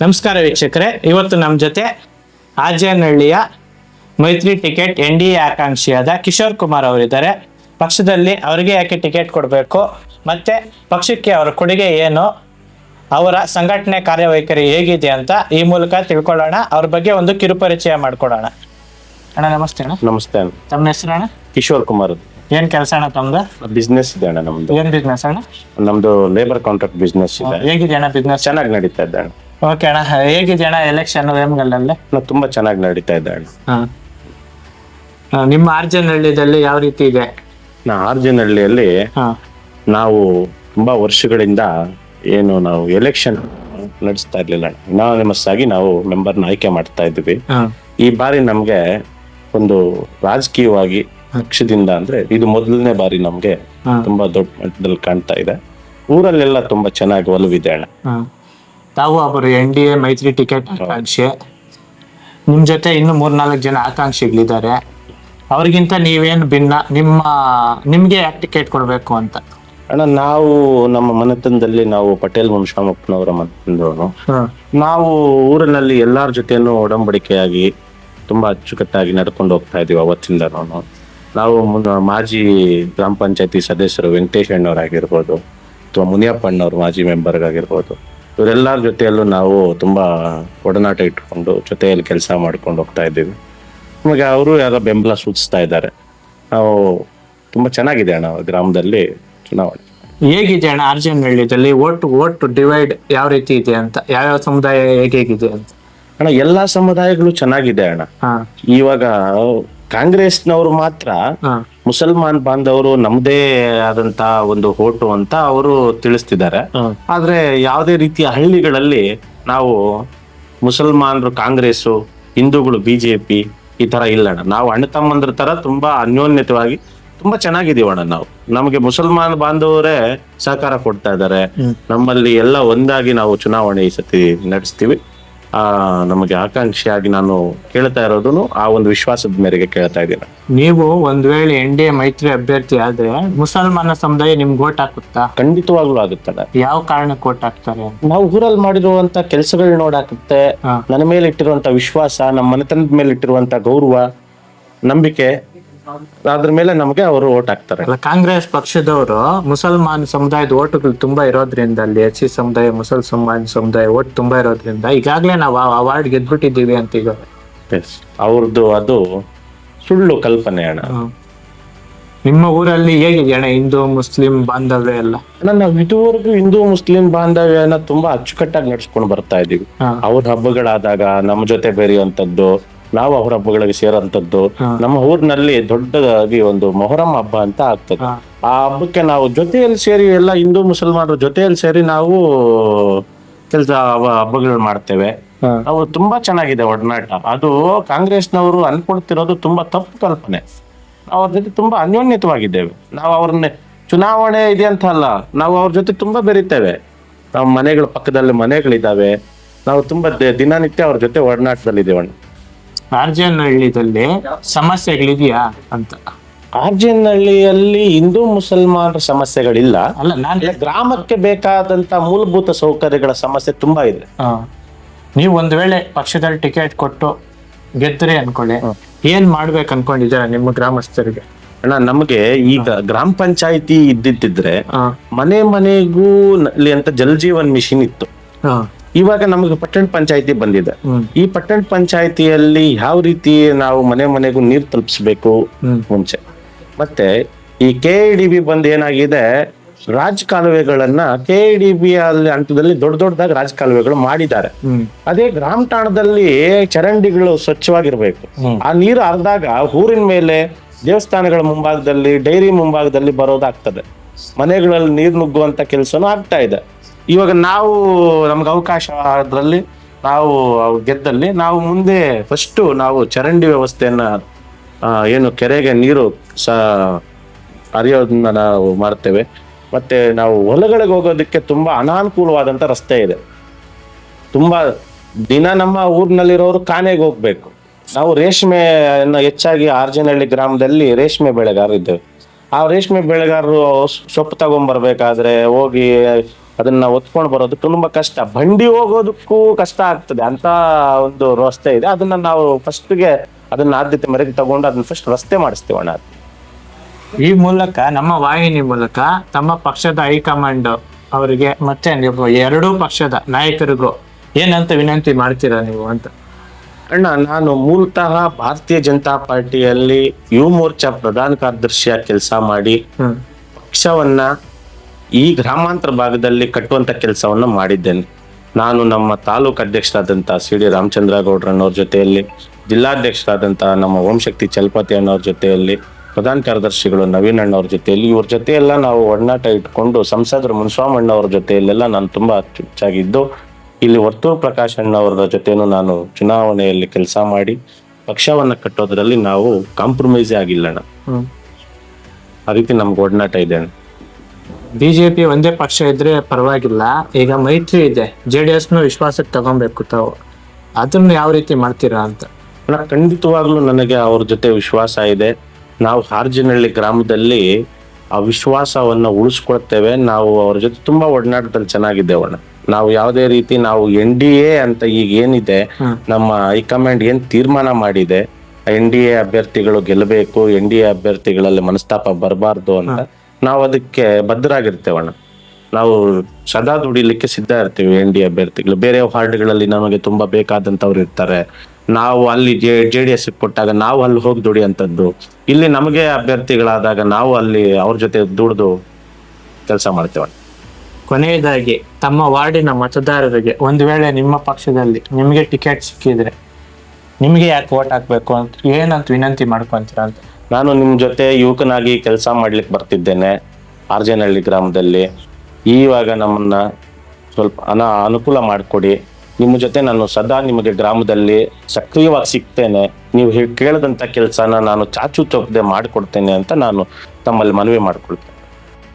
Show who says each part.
Speaker 1: ನಮಸ್ಕಾರ ವೀಕ್ಷಕರೇ. ಇವತ್ತು ನಮ್ಮ ಜೊತೆ ಆಜೇನಹಳ್ಳಿಯ ಮೈತ್ರಿ ಟಿಕೆಟ್ ಎನ್ ಡಿ ಎ ಆಕಾಂಕ್ಷಿಯಾದ ಕಿಶೋರ್ ಕುಮಾರ್ ಅವರಿದ್ದಾರೆ. ಪಕ್ಷದಲ್ಲಿ ಅವರಿಗೆ ಯಾಕೆ ಟಿಕೆಟ್ ಕೊಡಬೇಕು? ಮತ್ತೆ ಪಕ್ಷಕ್ಕೆ ಅವರ ಕೊಡುಗೆ ಏನು? ಅವರ ಸಂಘಟನೆ ಕಾರ್ಯವೈಖರಿ ಹೇಗಿದೆ ಅಂತ ಈ ಮೂಲಕ ತಿಳ್ಕೊಳ್ಳೋಣ. ಅವ್ರ ಬಗ್ಗೆ ಒಂದು ಕಿರುಪರಿಚಯ ಮಾಡ್ಕೊಡೋಣ. ಅಣ್ಣ ನಮಸ್ತೆ ಅಣ್ಣ.
Speaker 2: ನಮಸ್ತೆ ಅಣ್ಣ.
Speaker 1: ತಮ್ಮ ಹೆಸರು ಅಣ್ಣ?
Speaker 2: ಕಿಶೋರ್ ಕುಮಾರ್
Speaker 1: ಏನ್ ಕೆಲಸ ಅಣ್ಣ ತಮ್ದು?
Speaker 2: ಬಿಸ್ನೆಸ್ ಇದೆ ಅಣ್ಣ ನಮ್ದು.
Speaker 1: ಏನ್ ಬಿಸ್ನೆಸ್ ಅಣ್ಣ?
Speaker 2: ನಮ್ದು ಲೇಬರ್ ಕಾಂಟ್ರಾಕ್ಟ್ ಬಿಸ್ನೆಸ್ ಇದೆ.
Speaker 1: ಹೇಗಿದೆ ಅಣ್ಣ ಬಿಸ್ನೆಸ್
Speaker 2: ಚೆನ್ನಾಗಿ ನಡೀತಾ ಇದೆ ಅಣ್ಣ.
Speaker 1: ಓಕೆ ಅಣ್ಣ ಹೇಗಿದೆ ಅಣ್ಣ ಎಲೆಕ್ಷನ್ ವೇಮ್ಗಲ್ಲಲ್ಲೇ
Speaker 2: ಅಣ್ಣ, ತುಂಬಾ ಚೆನ್ನಾಗಿ ನಡೀತಾ ಇದೆ ಅಣ್ಣ.
Speaker 1: ನಿಮ್ಮ ಆರ್ಜನಹಳ್ಳಿದಲ್ಲಿ ಯಾವ ರೀತಿ ಇದೆ?
Speaker 2: ನಾ ಆರ್ಜನಹಳ್ಳಿಯಲ್ಲಿ
Speaker 1: ಹಾ.
Speaker 2: ನಾವು ತುಂಬಾ ವರ್ಷಗಳಿಂದ ಏನು ನಾವು ಎಲೆಕ್ಷನ್ ನಡೆಸ್ತಾ ಇರ್ಲಿಲ್ಲ ಇನಾನಿಮಸ್ ಆಗಿ ನಾವು ಮೆಂಬರ್ನ ಆಯ್ಕೆ ಮಾಡ್ತಾ ಇದ್ವಿ.
Speaker 1: ಹಾ.
Speaker 2: ಈ ಬಾರಿ ನಮ್ಗೆ ಒಂದು ರಾಜಕೀಯವಾಗಿ ಪಕ್ಷದಿಂದ ಅಂದ್ರೆ ಇದು ಮೊದಲನೇ ಬಾರಿ ನಮ್ಗೆ
Speaker 1: ಹಾ.
Speaker 2: ತುಂಬಾ ದೊಡ್ಡ ಮಟ್ಟದಲ್ಲಿ ಕಾಣ್ತಾ ಇದೆ. ಊರಲ್ಲೆಲ್ಲ ತುಂಬಾ ಚೆನ್ನಾಗಿ ಒಲವಿದೆ ಅಣ್ಣ.
Speaker 1: ಹಾ. ತಾವು ಅವರು ಎನ್ ಡಿ ಎ ಮೈತ್ರಿ ಟಿಕೆಟ್ ಆಕಾಂಕ್ಷೆ. ನಿಮ್ ಜೊತೆ ಇನ್ನು ಮೂರ್ನಾಲ್ಕು ಜನ ಆಕಾಂಕ್ಷಿಗಳಿದ್ದಾರೆ. ಅವ್ರಿಗಿಂತ ನೀವೇನು ಭಿನ್ನ ನಿಮ್ಮ ನಿಮ್ಗೆ ಯಾಕೆ ಟಿಕೆಟ್ ಕೊಡಬೇಕು ಅಂತ?
Speaker 2: ಅಣ್ಣ ನಾವು ನಮ್ಮ ಮನೆತನದಲ್ಲಿ ನಾವು ಪಟೇಲ್ ವಂಶಾಮಪ್ಪನವರ ಮನೆತನದವರು ನಾವು ಊರಿನಲ್ಲಿ ಎಲ್ಲಾರ ಜೊತೆನೂ ಒಡಂಬಡಿಕೆಯಾಗಿ ತುಂಬಾ ಅಚ್ಚುಕಟ್ಟಾಗಿ ನಡ್ಕೊಂಡು ಹೋಗ್ತಾ ಇದೀವಿ ಅವತ್ತಿಂದನೂ. ನಾವು ಮುನ್ನ- ಮಾಜಿ ಗ್ರಾಮ ಪಂಚಾಯತಿ ಸದಸ್ಯರು ವೆಂಕಟೇಶ್ ಅಣ್ಣವರಾಗಿರ್ಬೋದು ಅಥವಾ ಮುನಿಯಪ್ಪ ಅಣ್ಣವ್ರು ಮಾಜಿ ಮೆಂಬರ್ ಆಗಿರ್ಬೋದು ಇವರೆಲ್ಲರ ಜೊತೆಯಲ್ಲೂ ನಾವು ತುಂಬ ಒಡನಾಟ ಇಟ್ಕೊಂಡು ಜೊತೆಯಲ್ಲಿ ಕೆಲಸ ಮಾಡ್ಕೊಂಡು ಹೋಗ್ತಾ ಇದ್ದೀವಿ. ನಮಗೆ ಅವರು ಯಾರೋ ಬೆಂಬಲ ಸೂಚಿಸ್ತಾ ಇದ್ದಾರೆ. ನಾವು ತುಂಬ ಚೆನ್ನಾಗಿದೆ ಅಣ್ಣ ಗ್ರಾಮದಲ್ಲಿ ಚುನಾವಣೆ.
Speaker 1: ಹೇಗಿದೆ ಅಣ್ಣ ಆರ್ಜನಹಳ್ಳಿದಲ್ಲಿ ಓಟ್ ಓಟ್ ಡಿವೈಡ್ ಯಾವ ರೀತಿ ಇದೆ ಅಂತ ಯಾವ್ಯಾವ ಸಮುದಾಯ ಹೇಗಿದೆ ಅಂತ?
Speaker 2: ಅಣ್ಣ ಎಲ್ಲಾ ಸಮುದಾಯಗಳು ಚೆನ್ನಾಗಿದೆ ಅಣ್ಣ.
Speaker 1: ಹಾ.
Speaker 2: ಇವಾಗ ಕಾಂಗ್ರೆಸ್ನವರು ಮಾತ್ರ ಮುಸಲ್ಮಾನ್ ಬಾಂಧವರು ನಮ್ದೇ ಆದಂತ ಒಂದು ಹೋಟು ಅಂತ ಅವರು ತಿಳಿಸ್ತಿದ್ದಾರೆ. ಆದ್ರೆ ಯಾವುದೇ ರೀತಿಯ ಹಳ್ಳಿಗಳಲ್ಲಿ ನಾವು ಮುಸಲ್ಮಾನರು ಕಾಂಗ್ರೆಸ್ ಹಿಂದೂಗಳು ಬಿಜೆಪಿ ಈ ತರ ಇಲ್ಲ ಅಣ್ಣ. ನಾವು ಅಣ್ಣ ತಮ್ಮಂದ್ರ ತರ ತುಂಬಾ ಅನ್ಯೋನ್ಯತವಾಗಿ ತುಂಬಾ ಚೆನ್ನಾಗಿದೀವಣ್ಣ ನಾವು. ನಮಗೆ ಮುಸಲ್ಮಾನ್ ಬಾಂಧವರೇ ಸಹಕಾರ ಕೊಡ್ತಾ ಇದ್ದಾರೆ. ನಮ್ಮಲ್ಲಿ ಎಲ್ಲ ಒಂದಾಗಿ ನಾವು ಚುನಾವಣೆ ಈ ಸತಿ ನಡೆಸ್ತೀವಿ. ಆ ನಮಗೆ ಆಕಾಂಕ್ಷಿಯಾಗಿ ನಾನು ಕೇಳ್ತಾ ಇರೋದನ್ನು ಆ ಒಂದು ವಿಶ್ವಾಸದ ಮೇರೆಗೆ ಕೇಳ್ತಾ ಇದ್ದೀನಿ.
Speaker 1: ನೀವು ಒಂದ್ ವೇಳೆ ಎನ್ ಡಿ ಎ ಮೈತ್ರಿ ಅಭ್ಯರ್ಥಿ ಆದ್ರೆ ಮುಸಲ್ಮಾನ ಸಮುದಾಯ ನಿಮ್ಗೆ ಓಟ್ ಹಾಕುತ್ತಾ?
Speaker 2: ಖಂಡಿತವಾಗ್ಲೂ ಆಗುತ್ತಲ್ಲ
Speaker 1: ಯಾವ ಕಾರಣಕ್ಕೆ ಓಟ್ ಹಾಕ್ತಾರೆ?
Speaker 2: ನಾವು ಊರಲ್ಲಿ ಮಾಡಿರುವಂತ ಕೆಲಸಗಳು ನೋಡಾಕತ್ತೆ. ನನ್ನ ಮೇಲೆ ಇಟ್ಟಿರುವಂತ ವಿಶ್ವಾಸ ನಮ್ಮ ಮನೆತನದ ಮೇಲೆ ಇಟ್ಟಿರುವಂತ ಗೌರವ ನಂಬಿಕೆ ಅದ್ರ ಮೇಲೆ ನಮಗೆ ಅವರು ಓಟ್ ಹಾಕ್ತಾರೆ.
Speaker 1: ಅಲ್ಲ ಕಾಂಗ್ರೆಸ್ ಪಕ್ಷದವರು ಮುಸಲ್ಮಾನ್ ಸಮುದಾಯದ ಓಟುಗಳು ತುಂಬಾ ಇರೋದ್ರಿಂದ ಅಲ್ಲಿ ಎಚ್ ಸಿ ಸಮುದಾಯ ಮುಸಲ್ಮಾನ್ ಸಮುದಾಯ ಓಟ್ ತುಂಬಾ ಇರೋದ್ರಿಂದ ಈಗಾಗಲೇ ನಾವು ಅವಾರ್ಡ್ ಗೆದ್ಬಿಟ್ಟಿದ್ದೀವಿ ಅಂತ ಈಗ.
Speaker 2: ಅವ್ರದ್ದು ಅದು ಸುಳ್ಳು ಕಲ್ಪನೆ ಅಣ್ಣ.
Speaker 1: ನಿಮ್ಮ ಊರಲ್ಲಿ ಹೇಗಿದೆ ಅಣ್ಣ ಹಿಂದೂ ಮುಸ್ಲಿಂ ಬಾಂಧವ್ಯ ಎಲ್ಲ?
Speaker 2: ನನ್ನ ನಾವು ಇದುವರೆಗೂ ಹಿಂದೂ ಮುಸ್ಲಿಂ ಬಾಂಧವ್ಯನ ತುಂಬಾ ಅಚ್ಚುಕಟ್ಟಾಗಿ ನಡ್ಸ್ಕೊಂಡು ಬರ್ತಾ ಇದೀವಿ. ಅವ್ರ ಹಬ್ಬಗಳಾದಾಗ ನಮ್ಮ ಜೊತೆ ಬೆರೆಯುವಂತದ್ದು ನಾವು ಅವ್ರ ಹಬ್ಬಗಳಿಗೆ
Speaker 1: ಸೇರಂತದ್ದು
Speaker 2: ನಮ್ಮ ಊರಿನಲ್ಲಿ ದೊಡ್ಡದಾಗಿ ಒಂದು ಮೊಹರಂ ಹಬ್ಬ ಅಂತ ಆಗ್ತದೆ. ಆ ಹಬ್ಬಕ್ಕೆ ನಾವು ಜೊತೆಯಲ್ಲಿ ಸೇರಿ ಎಲ್ಲ ಹಿಂದೂ ಮುಸಲ್ಮಾನರ ಜೊತೆಯಲ್ಲಿ ಸೇರಿ ನಾವು ಕೆಲಸ ಹಬ್ಬಗಳು ಮಾಡ್ತೇವೆ. ಅವು ತುಂಬಾ ಚೆನ್ನಾಗಿದೆ ಒಡನಾಟ. ಅದು ಕಾಂಗ್ರೆಸ್ನವರು ಅನ್ಕೊಳ್ತಿರೋದು ತುಂಬಾ ತಪ್ಪು ಕಲ್ಪನೆ. ಅವ್ರ ಜೊತೆ ತುಂಬಾ ಅನ್ಯೋನ್ಯತವಾಗಿದ್ದೇವೆ. ನಾವು ಅವ್ರನ್ನ ಚುನಾವಣೆ ಇದೆ ಅಂತ ಅಲ್ಲ ನಾವು ಅವ್ರ ಜೊತೆ ತುಂಬಾ ಬೆರಿತೇವೆ. ನಮ್ಮ ಮನೆಗಳ ಪಕ್ಕದಲ್ಲಿ ಮನೆಗಳಿದ್ದಾವೆ. ನಾವು ತುಂಬಾ ದಿನನಿತ್ಯ ಅವ್ರ ಜೊತೆ ಒಡನಾಟದಲ್ಲಿದ್ದೇವೆ.
Speaker 1: ಆರ್ಜನಹಳ್ಳಿದಲ್ಲಿ ಸಮಸ್ಯೆಗಳಿದೆಯಾ ಅಂತ?
Speaker 2: ಆರ್ಜನಹಳ್ಳಿಯಲ್ಲಿ ಹಿಂದೂ ಮುಸಲ್ಮಾನರ ಸಮಸ್ಯೆಗಳಿಲ್ಲ.
Speaker 1: ಅಲ್ಲ ನಾನು
Speaker 2: ಗ್ರಾಮಕ್ಕೆ ಬೇಕಾದಂತ ಮೂಲಭೂತ ಸೌಕರ್ಯಗಳ ಸಮಸ್ಯೆ ತುಂಬಾ ಇದೆ.
Speaker 1: ಹಾ. ನೀವು ಒಂದ್ ವೇಳೆ ಪಕ್ಷದಲ್ಲಿ ಟಿಕೆಟ್ ಕೊಟ್ಟು ಗೆದ್ದರೆ ಅನ್ಕೊಳ್ಳಿ. ಏನ್ ಮಾಡ್ಬೇಕು ಅನ್ಕೊಂಡಿದ್ದೀರಾ ನಿಮ್ಮ ಗ್ರಾಮಸ್ಥರಿಗೆ?
Speaker 2: ಅಣ್ಣ ನಮಗೆ ಈಗ ಗ್ರಾಮ ಪಂಚಾಯಿತಿ ಇದ್ದಿದ್ದಿದ್ರೆ ಮನೆ ಮನೆಗೂ ಅಂತ ಜಲ್ ಜೀವನ್ ಮಿಷನ್ ಇತ್ತು.
Speaker 1: ಹಾ.
Speaker 2: ಇವಾಗ ನಮಗೆ ಪಟ್ಟಣ ಪಂಚಾಯಿತಿ ಬಂದಿದೆ. ಈ ಪಟ್ಟಣ ಪಂಚಾಯತಿಯಲ್ಲಿ ಯಾವ ರೀತಿ ನಾವು ಮನೆ ಮನೆಗೂ ನೀರು ತಲುಪಿಸ್ಬೇಕು. ಮುಂಚೆ. ಮತ್ತೆ ಈ ಕೆ ಡಿ ಬಿ ಬಂದ್ ಏನಾಗಿದೆ? ರಾಜ ಕಾಲುವೆಗಳನ್ನ ಕೆ ಡಿ ಬಿ ಅಲ್ಲಿ ಹಂತದಲ್ಲಿ ದೊಡ್ಡ ದೊಡ್ಡದಾಗಿ ರಾಜ ಕಾಲುವೆಗಳು ಮಾಡಿದ್ದಾರೆ ಅದೇ ಗ್ರಾಮ ಠಾಣದಲ್ಲಿ ಚರಂಡಿಗಳು ಸ್ವಚ್ಛವಾಗಿರ್ಬೇಕು. ಆ ನೀರು ಹರಿದಾಗ ಊರಿನ ಮೇಲೆ ದೇವಸ್ಥಾನಗಳ ಮುಂಭಾಗದಲ್ಲಿ ಡೈರಿ ಮುಂಭಾಗದಲ್ಲಿ ಬರೋದಾಗ್ತದೆ. ಮನೆಗಳಲ್ಲಿ ನೀರು ನುಗ್ಗುವಂತ ಕೆಲಸನೂ ಆಗ್ತಾ ಇದೆ. ಇವಾಗ ನಾವು, ನಮ್ಗೆ ಅವಕಾಶ ಅದರಲ್ಲಿ ನಾವು ಗೆದ್ದಲ್ಲಿ ನಾವು ಮುಂದೆ ಫಸ್ಟು ನಾವು ಚರಂಡಿ ವ್ಯವಸ್ಥೆಯನ್ನ ಏನು ಕೆರೆಗೆ ನೀರು ಸ, ಹರಿಯೋದನ್ನ ನಾವು ಮಾಡ್ತೇವೆ. ಮತ್ತೆ ನಾವು ಹೊಲಗಳಿಗೆ ಹೋಗೋದಕ್ಕೆ ತುಂಬಾ ಅನಾನುಕೂಲವಾದಂತ ರಸ್ತೆ ಇದೆ. ತುಂಬಾ ದಿನ ನಮ್ಮ ಊರಿನಲ್ಲಿರೋರು ಕಾನೆಗೆ ಹೋಗ್ಬೇಕು. ನಾವು ರೇಷ್ಮೆಯನ್ನು ಹೆಚ್ಚಾಗಿ ಆರ್ಜನಹಳ್ಳಿ ಗ್ರಾಮದಲ್ಲಿ ರೇಷ್ಮೆ ಬೆಳೆಗಾರರು ಇದ್ದೇವೆ. ಆ ರೇಷ್ಮೆ ಬೆಳೆಗಾರರು ಸೊಪ್ಪು ತಗೊಂಡ್ಬರ್ಬೇಕಾದ್ರೆ ಹೋಗಿ ಅದನ್ನ ಒತ್ಕೊಂಡು ಬರೋದು ತುಂಬಾ ಕಷ್ಟ. ಬಂಡಿ ಹೋಗೋದಕ್ಕೂ ಕಷ್ಟ ಆಗ್ತದೆ. ಅಂತ ಒಂದು ರಸ್ತೆ ಇದೆ. ಅದನ್ನ ನಾವು ಫಸ್ಟ್ಗೆ ಅದನ್ನ ಆದ್ಯತೆ ಮೇರೆಗೆ ತಗೊಂಡು ಅದನ್ನ ಫಸ್ಟ್ ರಸ್ತೆ ಮಾಡಿಸ್ತೇವೆ ಅಣ್ಣ
Speaker 1: ಈ ಮೂಲಕ ನಮ್ಮ ವಾಹಿನಿ ಮೂಲಕ ತಮ್ಮ ಪಕ್ಷದ ಹೈಕಮಾಂಡ್ ಅವರಿಗೆ ಮತ್ತೆ ನೀವು ಎರಡೂ ಪಕ್ಷದ ನಾಯಕರಿಗೂ ಏನಂತ ವಿನಂತಿ ಮಾಡ್ತೀರಾ ನೀವು ಅಂತ?
Speaker 2: ಅಣ್ಣ ನಾನು ಮೂಲತಃ ಭಾರತೀಯ ಜನತಾ ಪಾರ್ಟಿಯಲ್ಲಿ ಯುವ ಮೋರ್ಚಾ ಪ್ರಧಾನ ಕಾರ್ಯದರ್ಶಿಯಾಗಿ ಕೆಲಸ ಮಾಡಿ ಪಕ್ಷವನ್ನ ಈ ಗ್ರಾಮಾಂತರ ಭಾಗದಲ್ಲಿ ಕಟ್ಟುವಂತ ಕೆಲಸವನ್ನು ಮಾಡಿದ್ದೇನೆ. ನಾನು ನಮ್ಮ ತಾಲೂಕು ಅಧ್ಯಕ್ಷರಾದಂಥ ಸಿ ಡಿ ರಾಮಚಂದ್ರ ಗೌಡ್ರನ್ನವ್ರ ಜೊತೆಯಲ್ಲಿ ಜಿಲ್ಲಾಧ್ಯಕ್ಷರಾದಂಥ ನಮ್ಮ ಓಂಶಕ್ತಿ ಚಲಪತಿ ಅನ್ನೋರ ಜೊತೆಯಲ್ಲಿ ಪ್ರಧಾನ ಕಾರ್ಯದರ್ಶಿಗಳು ನವೀನ್ ಅಣ್ಣವ್ರ ಜೊತೆಯಲ್ಲಿ ಇವ್ರ ಜೊತೆ ಎಲ್ಲ ನಾವು ಒಡನಾಟ ಇಟ್ಕೊಂಡು ಸಂಸದರು ಮುನ್ಸ್ವಾಮಣ್ಣವ್ರ ಜೊತೆಯಲ್ಲೆಲ್ಲ ನಾನು ತುಂಬಾ ಅಚ್ಚುಚ್ಚಾಗಿದ್ದು ಇಲ್ಲಿ ವರ್ತೂರು ಪ್ರಕಾಶ್ ಅಣ್ಣವರ ಜೊತೆನೂ ನಾನು ಚುನಾವಣೆಯಲ್ಲಿ ಕೆಲಸ ಮಾಡಿ ಪಕ್ಷವನ್ನ ಕಟ್ಟೋದ್ರಲ್ಲಿ ನಾವು ಕಾಂಪ್ರಮೈಸೇ
Speaker 1: ಆಗಿಲ್ಲಣ್ಣ
Speaker 2: ಆ ರೀತಿ ನಮ್ಗೆ ಒಡನಾಟ ಇದೆ ಅಣ್ಣ.
Speaker 1: ಬಿಜೆಪಿ ಒಂದೇ ಪಕ್ಷ ಇದ್ರೆ ಪರವಾಗಿಲ್ಲ. ಈಗ ಮೈತ್ರಿ ಇದೆ. ಜೆ ಡಿ ಎಸ್ನು ವಿಶ್ವಾಸಕ್ಕೆ ತಗೊಬೇಕು ತಾವು. ಅದನ್ನ ಯಾವ ರೀತಿ ಮಾಡ್ತೀರಾ ಅಂತ?
Speaker 2: ಖಂಡಿತವಾಗ್ಲೂ ನನಗೆ ಅವ್ರ ಜೊತೆ ವಿಶ್ವಾಸ ಇದೆ. ನಾವು ಹಾರ್ಜಿನಹಳ್ಳಿ ಗ್ರಾಮದಲ್ಲಿ ಆ ವಿಶ್ವಾಸವನ್ನ ಉಳಿಸ್ಕೊಳ್ತೇವೆ. ನಾವು ಅವ್ರ ಜೊತೆ ತುಂಬಾ ಒಡನಾಟದಲ್ಲಿ ಚೆನ್ನಾಗಿದ್ದೇವೆ ಅಣ್ಣ. ನಾವು ಯಾವುದೇ ರೀತಿ ನಾವು ಎನ್ ಡಿ ಎ ಅಂತ ಈಗ ಏನಿದೆ. ನಮ್ಮ ಹೈಕಮಾಂಡ್ ಏನ್ ತೀರ್ಮಾನ ಮಾಡಿದೆ ಎನ್ ಡಿ ಎ ಅಭ್ಯರ್ಥಿಗಳು ಗೆಲ್ಲಬೇಕು ಎನ್ ಡಿ ಎ ಅಭ್ಯರ್ಥಿಗಳಲ್ಲಿ ಮನಸ್ತಾಪ ಬರಬಾರ್ದು ಅಂತ. ನಾವು ಅದಕ್ಕೆ ಬದ್ಧರಾಗಿರ್ತೇವಣ್ಣ. ನಾವು ಸದಾ ದುಡಿಲಿಕ್ಕೆ ಸಿದ್ಧ ಇರ್ತೀವಿ ಎನ್ ಡಿ ಅಭ್ಯರ್ಥಿಗಳು. ಬೇರೆ ವಾರ್ಡ್ಗಳಲ್ಲಿ ನಮಗೆ ತುಂಬಾ ಬೇಕಾದಂತವ್ರು ಇರ್ತಾರೆ. ನಾವು ಅಲ್ಲಿ ಜೆ ಜೆ ಡಿ ಎಸ್ ಕೊಟ್ಟಾಗ ನಾವು ಅಲ್ಲಿ ಹೋಗಿ ದುಡಿಯಂಥದ್ದು ಇಲ್ಲಿ ನಮಗೆ ಅಭ್ಯರ್ಥಿಗಳಾದಾಗ ನಾವು ಅಲ್ಲಿ ಅವ್ರ ಜೊತೆ ದುಡಿದು ಕೆಲಸ ಮಾಡ್ತೇವಣ್ಣ.
Speaker 1: ಕೊನೆಯದಾಗಿ ತಮ್ಮ ವಾರ್ಡಿನ ಮತದಾರರಿಗೆ ಒಂದು ವೇಳೆ ನಿಮ್ಮ ಪಕ್ಷದಲ್ಲಿ ನಿಮಗೆ ಟಿಕೆಟ್ ಸಿಕ್ಕಿದ್ರೆ ನಿಮಗೆ ಯಾಕೆ ಓಟ್ ಹಾಕ್ಬೇಕು ಅಂತ, ಏನಂತ ವಿನಂತಿ ಮಾಡ್ಕೊಂತೀರಾ ಅಂತ?
Speaker 2: ನಾನು ನಿಮ್ಮ ಜೊತೆ ಯುವಕನಾಗಿ ಕೆಲಸ ಮಾಡ್ಲಿಕ್ಕೆ ಬರ್ತಿದ್ದೇನೆ ಆರ್ಜನಹಳ್ಳಿ ಗ್ರಾಮದಲ್ಲಿ. ಈವಾಗ ನಮ್ಮನ್ನ ಸ್ವಲ್ಪ ಅನ ಅನುಕೂಲ ಮಾಡಿಕೊಡಿ. ನಿಮ್ಮ ಜೊತೆ ನಾನು ಸದಾ ನಿಮಗೆ ಗ್ರಾಮದಲ್ಲಿ ಸಕ್ರಿಯವಾಗಿ ಸಿಗ್ತೇನೆ. ನೀವು ಕೇಳಿದಂಥ ಕೆಲಸನ ನಾನು ಚಾಚು ಚೌಕದೆ ಮಾಡಿಕೊಡ್ತೇನೆ ಅಂತ ನಾನು ತಮ್ಮಲ್ಲಿ ಮನವಿ ಮಾಡ್ಕೊಳ್ತೇನೆ.